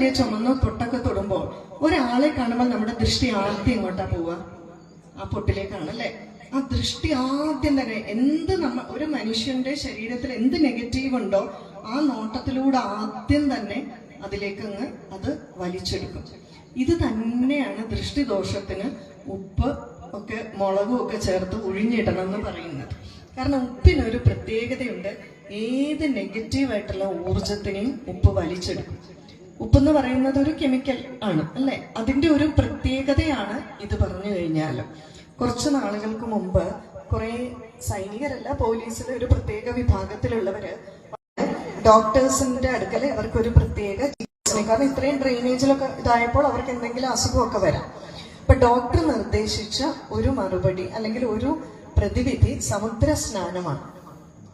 വലിയ ചുമന്ന് തൊട്ടൊക്കെ തൊടുമ്പോൾ ഒരാളെ കാണുമ്പോൾ നമ്മുടെ ദൃഷ്ടി ആദ്യം എങ്ങോട്ടാ പോവുക? ആ പൊട്ടിലേക്കാണ് അല്ലെ ആ ദൃഷ്ടി ആദ്യം തന്നെ എന്ത് നമ്മ ഒരു മനുഷ്യന്റെ ശരീരത്തിൽ എന്ത് നെഗറ്റീവ് ഉണ്ടോ ആ നോട്ടത്തിലൂടെ ആദ്യം തന്നെ അതിലേക്ക് അങ്ങ് അത് വലിച്ചെടുക്കും. ഇത് തന്നെയാണ് ദൃഷ്ടിദോഷത്തിന് ഉപ്പ് ഒക്കെ മുളകും ഒക്കെ ചേർത്ത് ഉഴിഞ്ഞിടണം എന്ന് പറയുന്നത്. കാരണം ഉപ്പിനൊരു പ്രത്യേകതയുണ്ട്. ഏത് നെഗറ്റീവായിട്ടുള്ള ഊർജത്തിനെയും ഉപ്പ് വലിച്ചെടുക്കും. ഉപ്പെന്ന് പറയുന്നത് ഒരു കെമിക്കൽ ആണ് അല്ലെ? അതിന്റെ ഒരു പ്രത്യേകതയാണ് ഇത് പറഞ്ഞു കഴിഞ്ഞാൽ. കുറച്ച് നാളുകൾക്ക് മുമ്പ് കുറെ സൈനികരല്ല പോലീസിലെ ഒരു പ്രത്യേക വിഭാഗത്തിലുള്ളവര് ഡോക്ടേഴ്സിന്റെ അടുക്കൽ അവർക്ക് ഒരു പ്രത്യേക ചികിത്സ കാരണം ഇത്രയും ഡ്രെയിനേജിലൊക്കെ ഇതായപ്പോൾ അവർക്ക് എന്തെങ്കിലും അസുഖമൊക്കെ വരാം. അപ്പൊ ഡോക്ടർ നിർദ്ദേശിച്ച ഒരു മറുപടി അല്ലെങ്കിൽ ഒരു പ്രതിവിധി സമുദ്ര സ്നാനമാണ്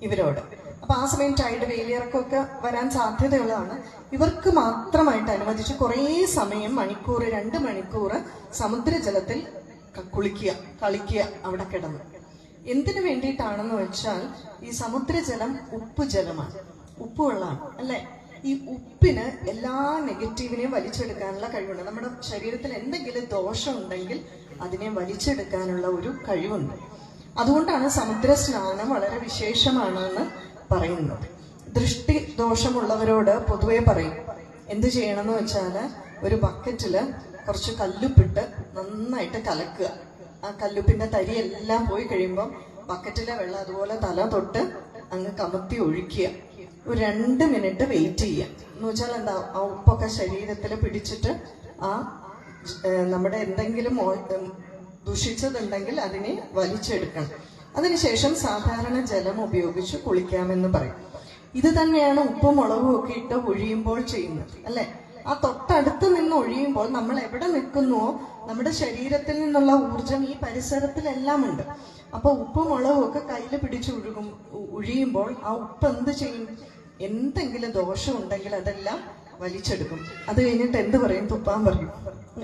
ഇവരോട്. അപ്പൊ ആ സമയം ടൈഡ് വേലിയർക്കൊക്കെ വരാൻ സാധ്യതയുള്ളതാണ്. ഇവർക്ക് മാത്രമായിട്ട് അനുവദിച്ച് കുറേ സമയം മണിക്കൂർ രണ്ട് മണിക്കൂർ സമുദ്രജലത്തിൽ കുളിക്കുക കളിക്കുക അവിടെ കിടന്ന്. എന്തിനു വേണ്ടിയിട്ടാണെന്ന് വെച്ചാൽ ഈ സമുദ്രജലം ഉപ്പ് ജലമാണ്. ഉപ്പ് വെള്ളമാണ് അല്ലെ? ഈ ഉപ്പിന് എല്ലാ നെഗറ്റീവിനെയും വലിച്ചെടുക്കാനുള്ള കഴിവുണ്ട്. നമ്മുടെ ശരീരത്തിൽ എന്തെങ്കിലും ദോഷം ഉണ്ടെങ്കിൽ അതിനെ വലിച്ചെടുക്കാനുള്ള ഒരു കഴിവുണ്ട്. അതുകൊണ്ടാണ് സമുദ്ര സ്നാനം വളരെ വിശേഷമാണെന്ന് പറയുന്നത് ദൃഷ്ടി ദോഷമുള്ളവരോട് പൊതുവെ പറയും. എന്ത് ചെയ്യണമെന്ന് വെച്ചാൽ ഒരു ബക്കറ്റിൽ കുറച്ച് കല്ലുപ്പിട്ട് നന്നായിട്ട് കലക്കുക. ആ കല്ലുപ്പിന്റെ തരിയെല്ലാം പോയി കഴിയുമ്പോൾ ബക്കറ്റിലെ വെള്ളം അതുപോലെ തല തൊട്ട് അങ്ങ് കമത്തി ഒഴിക്കുക. ഒരു രണ്ട് മിനിറ്റ് വെയിറ്റ് ചെയ്യുക. എന്ന് വെച്ചാൽ എന്താ ആ ഉപ്പൊക്കെ ശരീരത്തിൽ പിടിച്ചിട്ട് ആ നമ്മുടെ എന്തെങ്കിലും ദുഷിച്ചതുണ്ടെങ്കിൽ അതിനെ വലിച്ചെടുക്കണം. അതിനുശേഷം സാധാരണ ജലം ഉപയോഗിച്ച് കുളിക്കാമെന്ന് പറയും. ഇത് തന്നെയാണ് ഉപ്പും മുളകും ഒക്കെ ഇട്ട് ഒഴിയുമ്പോൾ ചെയ്യുന്നത് അല്ലെ? ആ തൊട്ടടുത്ത് നിന്ന് ഒഴിയുമ്പോൾ നമ്മൾ എവിടെ നിൽക്കുന്നുവോ നമ്മുടെ ശരീരത്തിൽ നിന്നുള്ള ഊർജം ഈ പരിസരത്തിലെല്ലാം ഉണ്ട്. അപ്പൊ ഉപ്പും മുളകും ഒക്കെ കയ്യിൽ പിടിച്ച് ഒഴുകും ഒഴിയുമ്പോൾ ആ ഉപ്പ് എന്ത് ചെയ്യും? എന്തെങ്കിലും ദോഷം ഉണ്ടെങ്കിൽ അതെല്ലാം വലിച്ചെടുക്കും. അത് കഴിഞ്ഞിട്ട് എന്ത് പറയും തുപ്പാൻ പറയും.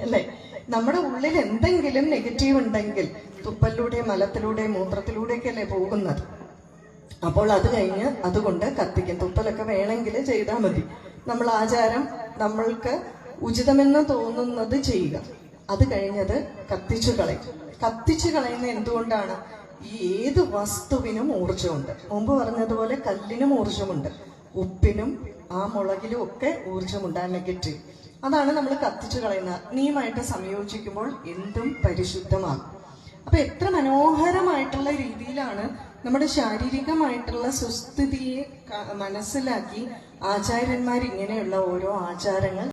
അല്ലേ? നമ്മുടെ ഉള്ളിൽ എന്തെങ്കിലും നെഗറ്റീവ് ഉണ്ടെങ്കിൽ തുപ്പലിലൂടെ മലത്തിലൂടെ മൂത്രത്തിലൂടെയൊക്കെയല്ലേ പോകുന്നത്? അപ്പോൾ അത് കഴിഞ്ഞ് അതുകൊണ്ട് കത്തിക്കും. തുപ്പലൊക്കെ വേണമെങ്കിൽ ചെയ്താൽ മതി. നമ്മൾ ആചാരം നമ്മൾക്ക് ഉചിതമെന്ന് തോന്നുന്നത് ചെയ്യുക. അത് കഴിഞ്ഞത് കത്തിച്ചു കളയും. കത്തിച്ചു കളയുന്ന എന്തുകൊണ്ടാണ്? ഈ ഏത് വസ്തുവിനും ഊർജമുണ്ട് മുമ്പ് പറഞ്ഞതുപോലെ കല്ലിനും ഊർജമുണ്ട് ഉപ്പിനും ആ മുളകിലും ഒക്കെ ഊർജമുണ്ട് ആ നെഗറ്റീവ് അതാണ് നമ്മൾ കത്തിച്ചു കളയുന്നത് നീയുമായിട്ട് സംയോജിക്കുമ്പോൾ എന്തും പരിശുദ്ധമാകും. അപ്പൊ എത്ര മനോഹരമായിട്ടുള്ള രീതിയിലാണ് നമ്മുടെ ശാരീരികമായിട്ടുള്ള സുസ്ഥിതിയെ മനസ്സിലാക്കി ആചാര്യന്മാർ ഇങ്ങനെയുള്ള ഓരോ ആചാരങ്ങൾ